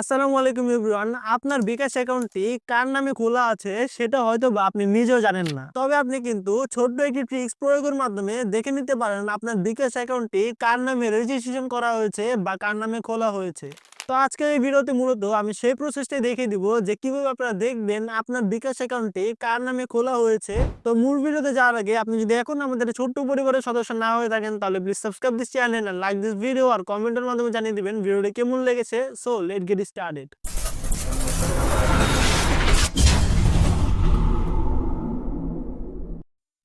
আসসালামু আলাইকুম এভরিওয়ান। আপনার বিকাশ অ্যাকাউন্টটি কার নামে খোলা আছে সেটা হয়তো বা আপনি নিজেও জানেন না। তবে আপনি কিন্তু ছোট্ট একটি ট্রিক্স প্রয়োগের মাধ্যমে দেখে নিতে পারেন আপনার বিকাশ অ্যাকাউন্টটি কার নামে রেজিস্ট্রেশন করা হয়েছে বা কার নামে খোলা হয়েছে। তো আজকের এই ভিডিওতে মূলত আমি সেই প্রসেসটাই দেখিয়ে দিব যে কীভাবে আপনারা দেখবেন আপনার বিকাশ অ্যাকাউন্টটি কার নামে খোলা হয়েছে। তো মূল ভিডিওতে যাওয়ার আগে আপনি যদি এখন আমাদের ছোট্ট পরিবারের সদস্য না হয়ে থাকেন, তাহলে please subscribe this channel like this video আর কমেন্টের মাধ্যমে জানিয়ে দিবেন ভিডিওটি কেমন লেগেছে। সো লেট গেট স্টার্টেড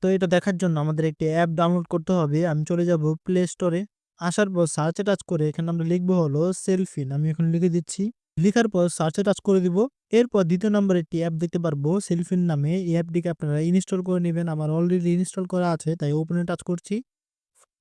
তো এটা দেখার জন্য আমাদের একটি অ্যাপ ডাউনলোড করতে হবে। আমি চলে যাব প্লে স্টোরে আসার পর সার্চে টাচ করে এখানে আমরা লিখব হলো সেলফিন আমি এখন লিখে দিচ্ছি। লিখার পর সার্চে টাচ করে দিব। এরপর দ্বিতীয় নম্বর একটি অ্যাপ দেখতে পারব সেলফিন নামে। এই অ্যাপটিকে আপনারা ইনস্টল করে নেবেন। আমার অলরেডি ইনস্টল করা আছে, তাই ওপেনে টাচ করছি।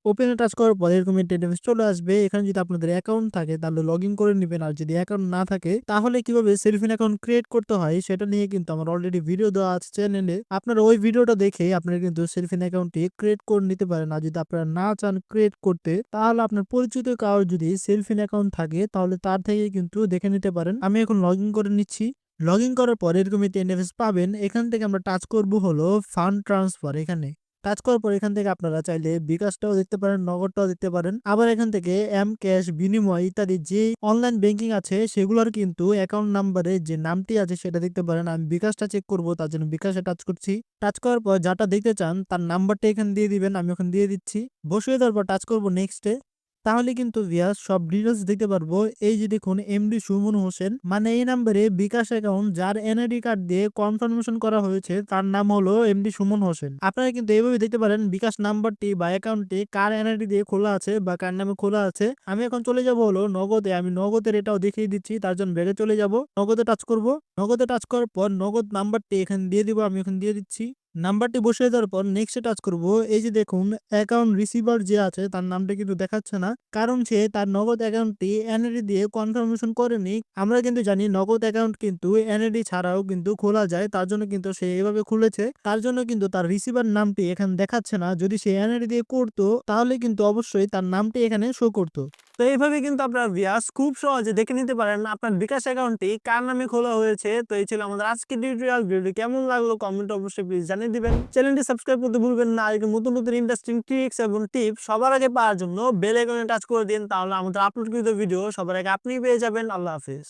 ওপেনে টাচ করার পর এরকম ইন্টারফেস চলে আসবে। এখানে যদি আপনাদের অ্যাকাউন্ট থাকে, তাহলে লগ ইন করে নেবেন। আর যদি অ্যাকাউন্ট না থাকে, তাহলে কীভাবে সেলফিন অ্যাকাউন্ট ক্রিয়েট করতে হয়, সেটা নিয়ে কিন্তু আমার অলরেডি ভিডিও দেওয়া আছে চ্যানেলে আপনারা ওই ভিডিওটা দেখে আপনারা কিন্তু সেলফিন অ্যাকাউন্টটি ক্রিয়েট করে নিতে পারেন। আর যদি আপনারা না চান ক্রিয়েট করতে, তাহলে আপনার পরিচিত কারোর যদি সেলফিন অ্যাকাউন্ট থাকে, তাহলে তার থেকে কিন্তু দেখে নিতে পারেন। আমি এখন লগ ইন করে নিচ্ছি। লগ ইন করার পর এরকম একটি ইন্টারফেস পাবেন। এখান থেকে আমরা টাচ করব হলো ফান্ড ট্রান্সফার এখানে। টাচ করার পর এখান থেকে আপনারা চাইলে বিকাশটাও দেখতে পারেন, নগদটাও দেখতে পারেন। আবার এখান থেকে এম ক্যাশ বিনিময় ইত্যাদি যে অনলাইন ব্যাংকিং আছে, সেগুলোর কিন্তু অ্যাকাউন্ট নাম্বারে যে নামটি আছে, সেটা দেখতে পারেন। আমি বিকাশটা চেক করব, তার জন্য বিকাশে টাচ করছি। টাচ করার পর যাটা দেখতে চান, তার নাম্বারটা এখানে দিয়ে দিবেন, আমি ওখানে দিয়ে দিচ্ছি। বসিয়ে দেওয়ার পর টাচ করব নেক্সটে তাহলে কিন্তু ভিয়াস সব ডিটেলস দেখতে পারব। এই যে দেখুন এমডি সুমন হোসেন মানে এই নাম্বারে বিকাশ অ্যাকাউন্ট যার এনআইডি কার্ড দিয়ে কনফার্মেশন করা হয়েছে, তার নাম হলো এমডি সুমন হোসেন। আপনারা কিন্তু এইভাবে দেখতে পারেন, বিকাশ নাম্বারটি বা অ্যাকাউন্টটি কার এনআইডি দিয়ে খোলা আছে বা কার নামে খোলা আছে। আমি এখন চলে যাব হলো নগদে, আমি নগদের এটাও দেখিয়ে দিচ্ছি, তার জন্য ব্যাগে চলে যাব। নগদে টাচ করব। নগদে টাচ করার পর নগদ নাম্বারটি এখানে দিয়ে দিব, আমি এখন দিয়ে দিচ্ছি। নাম্বারটি বসিয়ে দেওয়ার পর নেক্সটে টাচ করব। এই যে দেখুন অ্যাকাউন্ট রিসিভার যে আছে, তার নামটা কিন্তু দেখাচ্ছে না, কারণ সে তার নগদ অ্যাকাউন্টটি এনআইডি দিয়ে কনফার্মেশন করেনি। আমরা কিন্তু জানি নগদ অ্যাকাউন্ট কিন্তু এনআইডি ছাড়াও কিন্তু খোলা যায়, তার জন্য কিন্তু সে এভাবে খুলেছে। তার জন্য কিন্তু তার রিসিভার নামটি এখানে দেখাচ্ছে না। যদি সে এনআইডি দিয়ে করতো, তাহলে কিন্তু অবশ্যই তার নামটি এখানে শো করতো। তো এইভাবে কিন্তু আপনার ভিয়াস খুব সহজে দেখে নিতে পারেন আপনার বিকাশ অ্যাকাউন্টটি কার নামে খোলা হয়েছে। তো এই ছিল আমাদের আজকের টিউটোরিয়াল ভিডিও কেমন লাগল কমেন্ট অবশ্যই প্লিজ জানিয়ে দিবেন। চ্যানেলটি সাবস্ক্রাইব করতে ভুলবেন না। আর নতুন নতুন ইন্টারেস্টিং ট্রিক্স এবং টিপ সবার আগে পাওয়ার জন্য বেল আইকনে টাচ করে দিন। তাহলে আমাদের আপলোডকৃত ভিডিও সবার আগে আপনি পেয়ে যাবেন। আল্লাহ হাফিজ।